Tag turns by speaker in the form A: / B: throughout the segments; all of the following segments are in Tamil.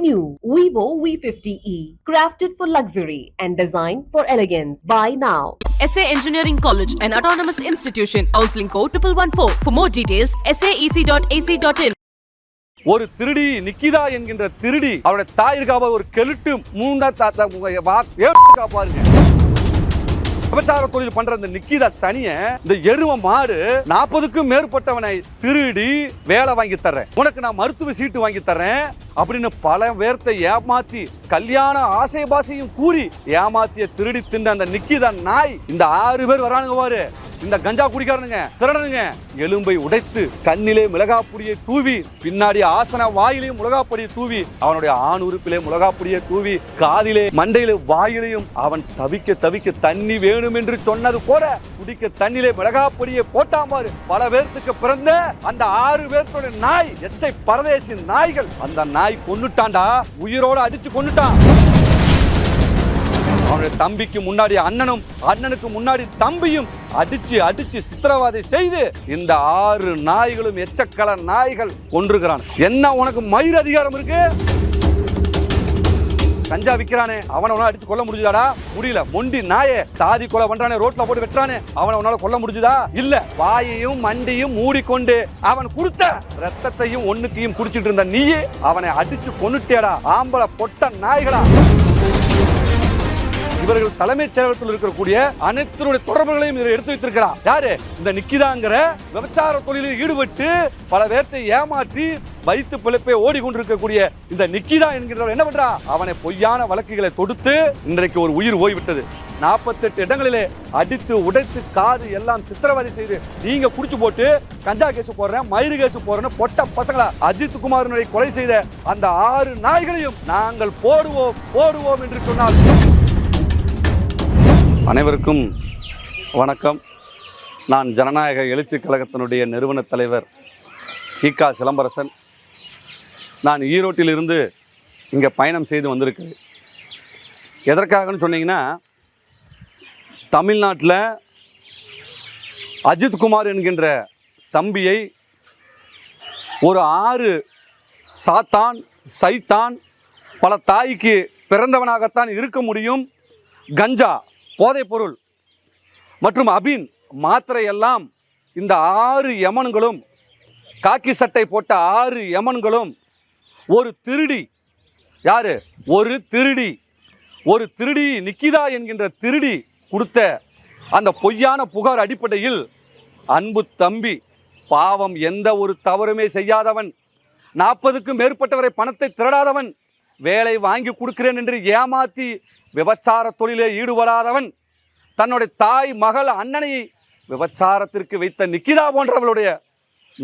A: new Vivo V50e, crafted for luxury and designed for elegance. Buy now.
B: SA Engineering College, an autonomous institution. Counseling code 1114. For more details, saec.ac.in.
C: ஒரு திருடி நிக்கிதா என்கின்ற திருடி அவருடைய தாயிருக்காக ஒரு கெலுட்டு மூண்டா தாத்தா பாருங்க விபச்சார தொழில் பண்ற இந்த நிக்கிதா சனிய இந்த எரும மாடு நாற்பதுக்கும் மேற்பட்டவனை திருடி வேலை வாங்கி தர்றேன். உனக்கு நான் மருத்துவ சீட்டு வாங்கி தர்றேன் அப்படின்னு பல பேர்த்தை ஏமாத்தி கல்யாண ஆசை பாசையும் கூறி ஏமாத்திய திருடி தின்ற அந்த நிக்கிதா நாய் இந்த ஆறு பேர் வரானுங்க பாரு. இந்த கஞ்சா குடிக்காரனுங்க திருடனுங்க. எலும்பை உடைத்து கண்ணிலே மிளகாப்பொடியை தூவி பின்னாடி ஆசன வாயிலையும் மிளகாப்பொடியை தூவி அவனுடைய ஆண் உறுப்பிலே மிளகாப்பொடியை தூவி காதிலே மண்டையிலே வாயிலையும் அவன் தவிக்க தவிக்க தண்ணி வேணும் என்று சொன்னது போல குடிக்க தண்ணிலே மிளகாப்பொடியை பொடியை போட்டாமாறு பல பேர்த்துக்கு பிறந்த அந்த ஆறு பேர்த்தோட நாய் எச்சை பரதேசி நாய்கள். அந்த நாய் கொன்னுட்டான்டா உயிரோட அடிச்சு கொன்னுட்டான். அவனுடைய தம்பிக்கு முன்னாடி அண்ணனும் அண்ணனுக்கு முன்னாடி தம்பியும் அடிச்சு அடிச்சு சித்திரவதை செய்து இந்த ஆறு நாய்களும் எச்சக்கல நாய்கள் கொன்றுகிறான். என்ன உனக்கு மயிர் அதிகாரம் இருக்கு? கஞ்சா விற்கிறானே அவனை உன்னால அடிச்சு கொல்ல முடிஞ்சுதாடா? முடியல. மொண்டி நாயே சாதி கொலை பண்றானே ரோட்ல போட்டு வெட்டுறானே அவனை உன்னால கொல்ல முடிஞ்சுதா? இல்ல. வாயையும் மண்டியும் மூடிக்கொண்டு அவன் கொடுத்த ரத்தத்தையும் ஒண்ணுக்கையும் குடிச்சிட்டு இருந்த நீயே அவனை அடிச்சு கொன்னுட்டேடா. ஆம்பளை பொட்ட நாய்களா? இவர்கள் தலைமைச் செயலகத்தில் இருக்கக்கூடிய அனைத்தினுடைய தொடர்புகளையும் இதில் எடுத்து வைத்திருக்கிறார். யாரு? இந்த நிக்கிதாங்கிற விபச்சார தொழிலில் ஈடுபட்டு பல பேர்த்தை ஏமாற்றி வைத்து பிழைப்பை ஓடிக்கொண்டிருக்கக்கூடிய இந்த நிக்கிதா என்கிறவர் என்ன பண்றா? அவனை பொய்யான வழக்குகளை தொடுத்து இன்றைக்கு ஒரு உயிர் ஓய்விட்டது. நாற்பத்தெட்டு இடங்களிலே அடித்து உடைத்து காது எல்லாம் சித்திரவதை செய்து நீங்க குடிச்சு போட்டு கஞ்சா கேஸ் போடுறேன் மயிறு கேஸ் போடுறேன்னு பொட்ட பசங்களா அஜித் குமாரனுடைய கொலை செய்த அந்த ஆறு நாய்களையும் நாங்கள் போடுவோம் போடுவோம் என்று சொன்னால் அனைவருக்கும் வணக்கம். நான் ஜனநாயக எழுச்சி கழகத்தினுடைய நிறுவன தலைவர் ஈகா சிலம்பரசன். நான் ஈரோட்டிலிருந்து இங்கே பயணம் செய்து வந்திருக்கிறேன். எதற்காகன்னு சொன்னீங்கன்னா தமிழ்நாட்டில் அஜித் குமார் என்கின்ற தம்பியை ஒரு ஆறு சாத்தான் சைத்தான் பல தாய்க்கு பிறந்தவனாகத்தான் இருக்க முடியும் கஞ்சா. போதைப்பொருள் மற்றும் அபின் மாத்திரை எல்லாம் இந்த ஆறு யமன்களும் காக்கி சட்டை போட்ட ஆறு யமன்களும் ஒரு திருடி. யாரு? ஒரு திருடி. ஒரு திருடி நிக்கிதா என்கின்ற திருடி கொடுத்த அந்த பொய்யான புகார் அடிப்படையில் அன்பு தம்பி பாவம் எந்த ஒரு தவறுமே செய்யாதவன் நாற்பதுக்கும் மேற்பட்டவரை பணத்தை திரடாதவன் வேலை வாங்கி கொடுக்கிறேன் என்று ஏமாத்தி விபச்சார தொழிலே ஈடுபடாதவன் தன்னுடைய தாய் மகள் அண்ணனை விபச்சாரத்திற்கு வைத்த நிக்கிதா போன்றவளுடைய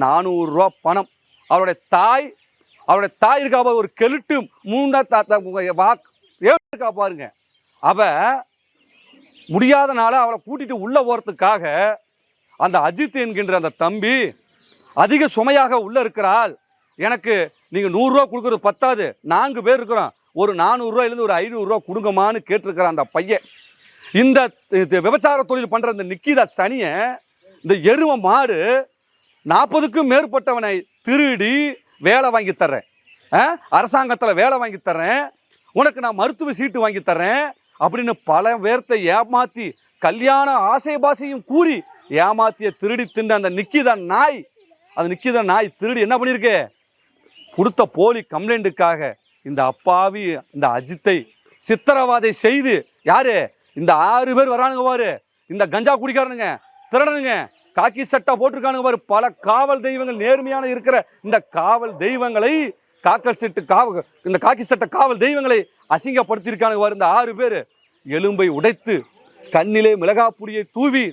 C: நானூறுரூவா பணம். அவளுடைய தாய் அவளுடைய தாய் இருக்கா ஒரு கெலுட்டு மூண்டா தாத்தா உங்க வாக் இருக்கா பாருங்க. அவ முடியாதனால அவளை கூட்டிட்டு உள்ள போகிறதுக்காக அந்த அஜித் என்கின்ற அந்த தம்பி அதிக சுமையாக உள்ள இருக்கிறாள். எனக்கு நீங்கள் நூறுரூவா கொடுக்குறது பத்தாது. நான்கு பேர் இருக்கிறோம். ஒரு நானூறுரூவாயிலேருந்து ஒரு ஐநூறுரூவா கொடுங்கம்மான்னு கேட்டிருக்கிறான் அந்த பையன். இந்த இது விபச்சார தொழில் பண்ணுற இந்த நிக்கிதா சனியை இந்த எருவ மாடு நாற்பதுக்கும் மேற்பட்டவனை திருடி வேலை வாங்கி தர்றேன். அரசாங்கத்தில் வேலை வாங்கி தர்றேன். உனக்கு நான் மருத்துவ சீட்டு வாங்கி தர்றேன். அப்படின்னு பல பேர்த்தை ஏமாற்றி கல்யாண ஆசை பாசையும் கூறி ஏமாத்திய திருடி தின்ற அந்த நிக்கிதா நாய். அந்த நிக்கிதா நாய் திருடி என்ன பண்ணியிருக்கு? கொடுத்த போலி கம்ப்ளைண்ட்டுக்காக இந்த அப்பாவி இந்த அஜித்தை சித்திரவாதை செய்து யாரு? இந்த ஆறு பேர் வரானுங்க பாரு. இந்த கஞ்சா குடிக்காரனுங்க திருடனுங்க காக்கி சட்டை போட்டிருக்கானுங்க பாரு. பல காவல் தெய்வங்கள் நேர்மையான இருக்கிற இந்த காவல் தெய்வங்களை காக்கல் செட்டு காவ இந்த காக்கி சட்ட காவல் தெய்வங்களை அசிங்கப்படுத்தியிருக்கானுங்க பாரு. இந்த ஆறு பேர் எலும்பை உடைத்து கண்ணிலே மிளகாப்பொடியை தூவி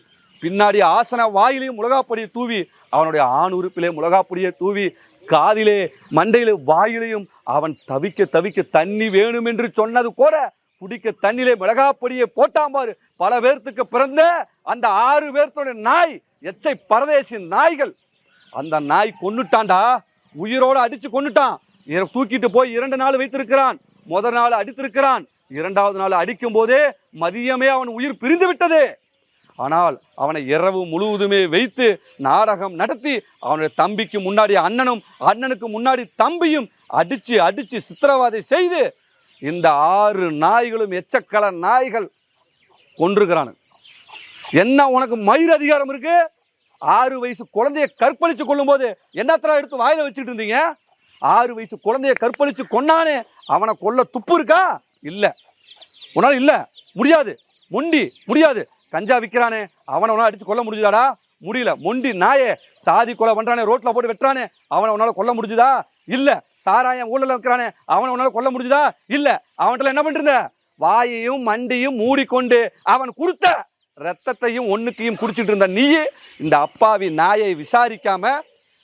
C: பின்னாடி ஆசன வாயிலையும் மிளகாப்பொடியை தூவி அவனுடைய ஆண் உறுப்பிலே மிளகாப்பொடியை தூவி காதிலே மண்டையிலே வாயிலையும் அவன் தவிக்க தவிக்க தண்ணி வேணும் என்று சொன்னது கூட குடிக்க தண்ணிலே மிளகாப்பொடியை போட்டாம்பாரு பல பேர்த்துக்கு பிறந்த அந்த ஆறு பேர்த்தோட நாய் எச்சை பரதேசி நாய்கள். அந்த நாய் கொன்னுட்டான்டா. உயிரோடு அடித்து கொன்னுட்டான். தூக்கிட்டு போய் இரண்டு நாள் வைத்திருக்கிறான். முதல் நாள் அடித்திருக்கிறான். இரண்டாவது நாள் அடிக்கும் போதே மதியமே அவன் உயிர் பிரிந்து விட்டது. ஆனால் அவனை இரவு முழுவதுமே வைத்து நாடகம் நடத்தி அவனுடைய தம்பிக்கு முன்னாடி அண்ணனும் அண்ணனுக்கு முன்னாடி தம்பியும் அடித்து அடித்து சித்திரவதை செய்து இந்த ஆறு நாய்களும் எச்சக்கல நாய்கள் கொன்றுக்கிறானு என்ன உனக்கு மயிர் அதிகாரம் இருக்கு? ஆறு வயசு குழந்தைய கற்பழித்து கொள்ளும்போது என்னத்தரா எடுத்து வாயில் வச்சுட்டு இருந்தீங்க? ஆறு வயசு குழந்தைய கற்பழித்து கொன்னானே அவனை கொல்ல துப்பு இருக்கா? இல்லை. உன்னால் இல்லை. முடியாது. முண்டி. முடியாது. கஞ்சா விற்கிறானே அவனை உன்னால அடித்து கொல்ல முடிஞ்சுதாடா? முடியல. மொண்டி நாயே சாதி கொலை பண்ணுறானே ரோட்டில் போட்டு வெட்டுறானே அவனை உன்னால் கொல்ல முடிஞ்சுதா? இல்லை. சாராயம் ஊழலில் வைக்கிறானே அவனை உன்னால் கொல்ல முடிஞ்சுதா? இல்லை. அவன்கிட்ட என்ன பண்ணிருந்த வாயையும் மண்டியும் மூடிக்கொண்டு அவன் கொடுத்த ரத்தத்தையும் ஒன்றுக்கையும் குடிச்சிட்டு இருந்த நீயே இந்த அப்பாவி நாயை விசாரிக்காம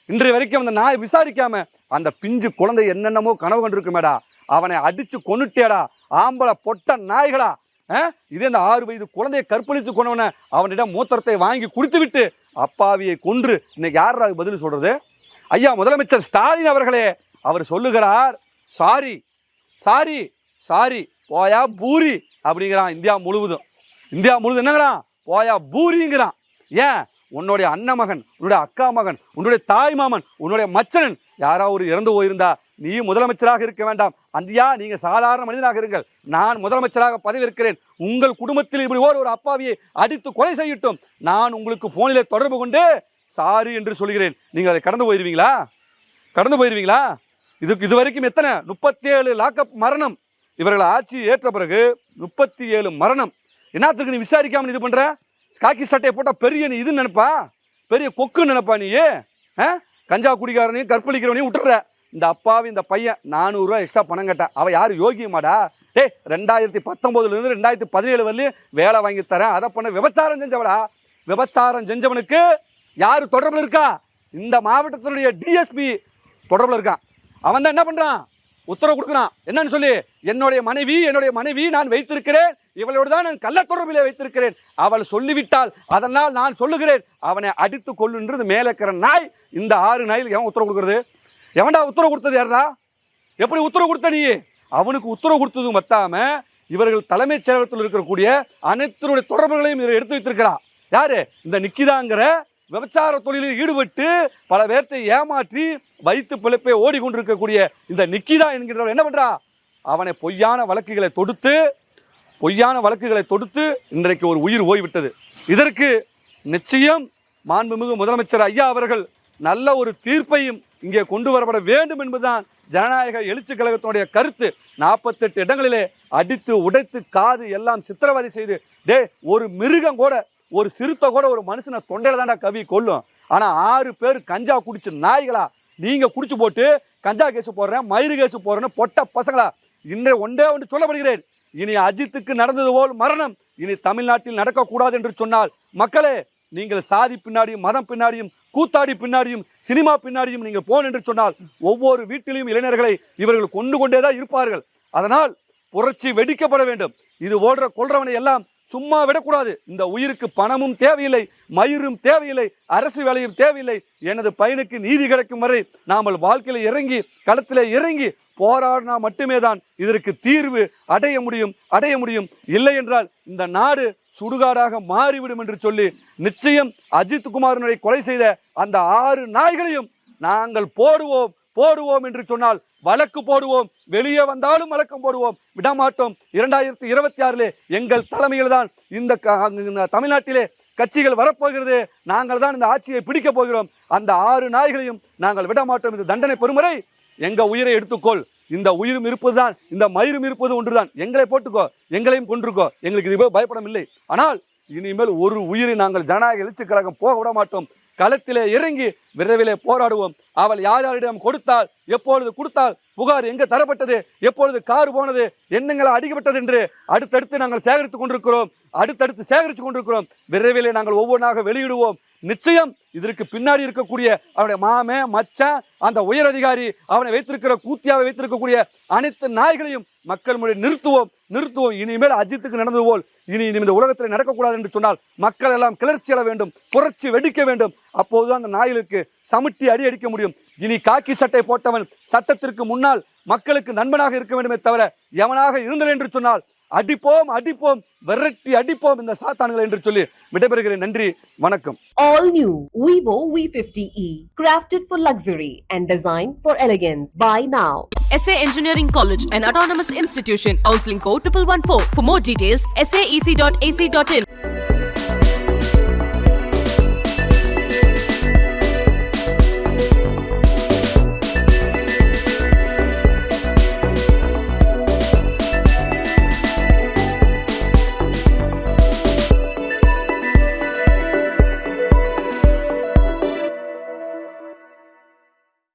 C: இன்றைய வரைக்கும் அந்த நாயை விசாரிக்காம அந்த பிஞ்சு குழந்தை என்னென்னமோ கனவு கண்டிருக்குமேடா. அவனை அடிச்சு கொன்னுட்டேடா. ஆம்பளை பொட்ட நாய்களா இதே இந்த ஆறு வயது குழந்தையை கற்பழித்து கொண்டவனை அவனிடம் மூத்திரத்தை வாங்கி குடித்து விட்டு அப்பாவியை கொன்று இன்னைக்கு யார் அது பதில் சொல்றது? ஐயா முதலமைச்சர் ஸ்டாலின் அவர்களே அவர் சொல்லுகிறார் சாரி சாரி சாரி போயா பூரி அப்படிங்கிறான் இந்தியா முழுவதும். இந்தியா முழுவதும் என்னங்கிறான்? போயா பூரிங்கிறான். ஏன்? உன்னுடைய அண்ணன் மகன் உன்னுடைய அக்கா மகன் உன்னுடைய தாய் மாமன் உன்னுடைய மச்சனன் யாராவது இறந்து போயிருந்தா நீ முதலமைச்சராக இருக்க வேண்டாம். அந்தியா நீங்கள் சாதாரண மனிதனாக இருங்கள். நான் முதலமைச்சராக பதவியிருக்கிறேன் உங்கள் குடும்பத்தில் இப்படி ஓர் ஒரு அப்பாவியை அடித்து கொலை செய்யட்டும். நான் உங்களுக்கு போனிலே தொடர்பு கொண்டு சாரி என்று சொல்கிறேன். நீங்கள் அதை கடந்து போயிடுவீங்களா கடந்து போயிடுவீங்களா இதுக்கு இது வரைக்கும் எத்தனை? முப்பத்தேழு லாக்அப் மரணம். இவர்கள் ஆட்சி ஏற்ற பிறகு முப்பத்தி ஏழு மரணம். என்னத்துக்கு நீ விசாரிக்காமல் நீ இது பண்ணுற காக்கி சட்டையை போட்டால் பெரிய நீ இதுன்னு நினைப்பா? பெரிய கொக்குன்னு நினைப்பா நீ ஆ? கஞ்சா குடிக்காரனையும் கற்பழிக்கிறவனையும் விட்டுற இந்த அப்பாவி இந்த பையன் நானூறுரூவா எக்ஸ்ட்ரா பணம் கேட்டேன். அவள் யார்? யோகியமாடா? ஏய் ரெண்டாயிரத்தி பத்தொம்போதுலேருந்து ரெண்டாயிரத்தி பதினேழு வரலையும் வேலை வாங்கி தரேன். அதை பண்ண விபச்சாரம் செஞ்சவடா விபச்சாரம் செஞ்சவனுக்கு யார் தொடர்பில் இருக்கா? இந்த மாவட்டத்தினுடைய டிஎஸ்பி தொடர்பில் இருக்கான். அவன் தான் என்ன பண்ணுறான் உத்தரவு கொடுக்குறான். என்னன்னு சொல்லி. என்னுடைய மனைவி என்னுடைய மனைவி நான் வைத்திருக்கிறேன். இவளோடு தான் நான் கள்ள தொடர்பிலே வைத்திருக்கிறேன். அவள் சொல்லிவிட்டால் அதனால் நான் சொல்லுகிறேன். அவனை அடித்து கொள்ளுன்றது மேலே இருக்கிற நாய். இந்த ஆறு நாயில் எவன் உத்தரவு கொடுக்குறது? எவன்டா உத்தரவு கொடுத்தது யாரா எப்படி உத்தரவு கொடுத்த நீ? அவனுக்கு உத்தரவு கொடுத்ததும் பத்தாம இவர்கள் தலைமைச் செயலகத்தில் இருக்கக்கூடிய அனைத்தினுடைய தொடர்புகளையும் இவர் எடுத்து வைத்திருக்கிறா. யாரு? இந்த நிக்கிதாங்கிற விபச்சார தொழிலில் ஈடுபட்டு பல பேர்த்தை ஏமாற்றி வைத்து பிழைப்பை ஓடிக்கொண்டிருக்கக்கூடிய இந்த நிக்கிதா என்கிறவர் என்ன பண்றா? அவனை பொய்யான வழக்குகளை தொடுத்து பொய்யான வழக்குகளை தொடுத்து இன்றைக்கு ஒரு உயிர் ஓய்விட்டது. இதற்கு நிச்சயம் மாண்புமிகு முதலமைச்சர் ஐயா அவர்கள் நல்ல ஒரு தீர்ப்பையும் இங்கே கொண்டு வரப்பட வேண்டும் என்பதுதான் ஜனநாயக எழுச்சி கழகத்தினுடைய கருத்து. நாற்பத்தெட்டு இடங்களிலே அடித்து உடைத்து காது எல்லாம் சித்திரவதை செய்து டே ஒரு மிருகம் கூட ஒரு சிறுத்தை கூட ஒரு மனுஷனை தொண்டையில் தாண்டா கவி கொள்ளும் ஆனால் ஆறு பேர் கஞ்சா குடிச்ச நாய்களா நீங்கள் குடிச்சு போட்டு கஞ்சா கேசு போடுறேன் மயிறு கேஸ் போடுறேன்னு பொட்ட பசங்களா இன்றைய ஒன்றே ஒன்று சொல்லப்படுகிறேன். இனி அஜித்துக்கு நடந்தது போல் மரணம் இனி தமிழ்நாட்டில் நடக்கக்கூடாது என்று சொன்னால் மக்களே நீங்கள் சாதி பின்னாடியும் மதம் பின்னாடியும் கூத்தாடி பின்னாடியும் சினிமா பின்னாடியும் நீங்கள் போன் என்று சொன்னால் ஒவ்வொரு வீட்டிலையும் இளைஞர்களை இவர்கள் கொண்டு கொண்டே தான் இருப்பார்கள். அதனால் புரட்சி வெடிக்கப்பட வேண்டும். இது ஓடுற கொள்றவனை எல்லாம் சும்மா விடக்கூடாது. இந்த உயிருக்கு பணமும் தேவையில்லை மயிரும் தேவையில்லை அரசு வேலையும் தேவையில்லை. எனது பையனுக்கு நீதி கிடைக்கும் வரை நாமல் வாழ்க்கையில் இறங்கி களத்தில் இறங்கி போராடினா மட்டுமே தான் இதற்கு தீர்வு அடைய முடியும் அடைய முடியும். இல்லை என்றால் இந்த நாடு சுடுகாடாக மாறிவிடும் என்று சொல்லி நிச்சயம் அஜித் குமாரனுடைய கொலை செய்த அந்த ஆறு நாய்களையும் நாங்கள் போடுவோம் போடுவோம் என்று சொன்னால் வழக்கு போடுவோம் வெளியே வந்தாலும் வழக்கம் போடுவோம். விடமாட்டோம். இரண்டாயிரத்தி இருபத்தி ஆறிலே எங்கள் தலைமையில் தான் இந்த க- இந்த தமிழ்நாட்டிலே கட்சிகள் வரப்போகிறது. நாங்கள் தான் இந்த ஆட்சியை பிடிக்கப் போகிறோம். அந்த ஆறு நாய்களையும் நாங்கள் விடமாட்டோம். இந்த தண்டனை பெறுமுறை எங்கள் உயிரை எடுத்துக்கொள். இந்த உயிரும் இருப்பது தான் இந்த மயிரும் இருப்பது ஒன்றுதான். எங்களை போட்டுக்கோ எங்களையும் கொன்றுக்கோ. எங்களுக்கு இது பயப்படம் இல்லை ஆனால் இனிமேல் ஒரு உயிரை நாங்கள் ஜனநாயக எழுச்சி கழகம் போக விட மாட்டோம். களத்திலே இறங்கி விரைவிலே போராடுவோம். அவள் யார் யாரிடம் கொடுத்தால் எப்பொழுது கொடுத்தால் புகார் எங்கே தரப்பட்டது எப்பொழுது கார் போனது என்னங்களை அடிக்கப்பட்டது என்று அடுத்தடுத்து நாங்கள் சேகரித்துக் கொண்டிருக்கிறோம். அடுத்தடுத்து சேகரித்து கொண்டிருக்கிறோம். விரைவிலே நாங்கள் ஒவ்வொன்றாக வெளியிடுவோம். நிச்சயம் இதற்கு பின்னாடி இருக்கக்கூடிய அவனுடைய மாமே மச்சான் அந்த உயர் அதிகாரி அவனை வைத்திருக்கிற கூத்தியாவை வைத்திருக்கக்கூடிய அனைத்து நாய்களையும் மக்கள் முறை நிறுத்துவோம் நிறுத்துவோம். இனிமேல் அஜித்துக்கு நடந்தது போல் இனி இனி இந்த உலகத்தில் நடக்கக்கூடாது என்று சொன்னால் மக்கள் எல்லாம் கிளர்ச்சி எழ வேண்டும் புரட்சி வெடிக்க வேண்டும். அப்போதுதான் அந்த நாய்களுக்கு சமுட்டி அடி அடிக்க முடியும். இனி காக்கி சட்டை போட்டவன் சட்டத்திற்கு முன்னால் மக்களுக்கு நண்பனாக இருக்க வேண்டுமே தவிர எவனாக இருந்தல் என்று சொன்னால் அடிப்போம் அடிப்போம் விரட்டி அடிப்போம் இந்த சாத்தான்களை என்று சொல்லி விடைபெறுகிறேன் நன்றி வணக்கம்
A: All new Vivo V50e, crafted for luxury and designed for elegance. Buy now.
B: SA Engineering College, an autonomous institution. Counseling code 1114. For more details, saec.ac.in.